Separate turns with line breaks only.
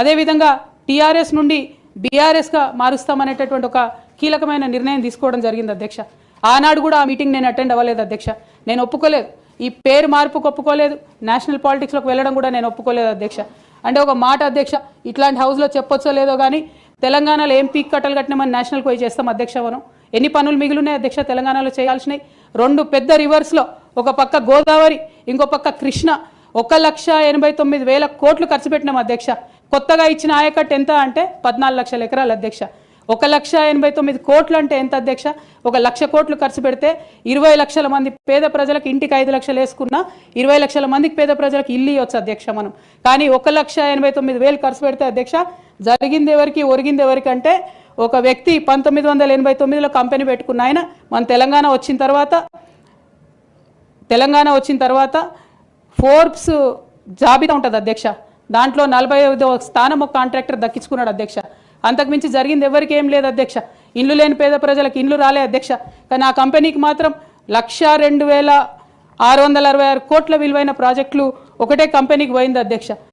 అదేవిధంగా టీఆర్ఎస్ నుండి బీఆర్ఎస్గా మారుస్తామనేటటువంటి ఒక కీలకమైన నిర్ణయం తీసుకోవడం జరిగింది అధ్యక్ష. ఆనాడు కూడా ఆ మీటింగ్ నేను అటెండ్ అవ్వలేదు అధ్యక్ష. నేను ఒప్పుకోలేదు. ఈ పేరు మార్పుకు ఒప్పుకోలేదు. నేషనల్ పాలిటిక్స్లోకి వెళ్ళడం కూడా నేను ఒప్పుకోలేదు అధ్యక్ష. అంటే ఒక మాట అధ్యక్ష ఇట్లాంటి హౌస్లో చెప్పొచ్చో లేదో కానీ తెలంగాణలో ఏం పీక్ కట్టలు కట్టినామని నేషనల్కి పోయి చేస్తాం అధ్యక్ష మనం. ఎన్ని పనులు మిగిలినాయి అధ్యక్ష తెలంగాణలో చేయాల్సినవి? రెండు పెద్ద రివర్స్లో ఒక పక్క గోదావరి ఇంకో పక్క కృష్ణ. ఒక లక్ష ఎనభై తొమ్మిది వేల కోట్లు ఖర్చు పెట్టినాం అధ్యక్ష. కొత్తగా ఇచ్చిన ఆయకట్ ఎంత అంటే పద్నాలుగు లక్షల ఎకరాలు అధ్యక్ష. ఒక లక్ష ఎనభై తొమ్మిది కోట్లు అంటే ఎంత అధ్యక్ష? ఒక లక్ష కోట్లు ఖర్చు పెడితే ఇరవై లక్షల మంది పేద ప్రజలకు ఇంటికి ఐదు లక్షలు వేసుకున్నా ఇరవై లక్షల మందికి పేద ప్రజలకు ఇల్లు ఇవ్వచ్చు అధ్యక్ష మనం. కానీ ఒక లక్ష ఎనభై తొమ్మిది వేలు ఖర్చు పెడితే అధ్యక్ష జరిగింది ఎవరికి ఒరిగింది ఎవరికి అంటే ఒక వ్యక్తి పంతొమ్మిది వందల ఎనభై తొమ్మిదిలో కంపెనీ పెట్టుకున్న ఆయన మన తెలంగాణ వచ్చిన తర్వాత తెలంగాణ వచ్చిన తర్వాత ఫోర్బ్స్ జాబితా ఉంటుంది అధ్యక్ష. దాంట్లో నలభై ఐదో స్థానం ఒక కాంట్రాక్టర్ దక్కించుకున్నాడు అధ్యక్ష. అంతకుమించి జరిగింది ఎవరికి ఏం లేదు అధ్యక్ష. ఇండ్లు లేని పేద ప్రజలకు ఇండ్లు రాలే అధ్యక్ష. కానీ ఆ కంపెనీకి మాత్రం లక్ష రెండు వేల ఆరు వందల అరవై ఆరు కోట్ల విలువైన ప్రాజెక్టులు ఒకటే కంపెనీకి పోయింది అధ్యక్ష.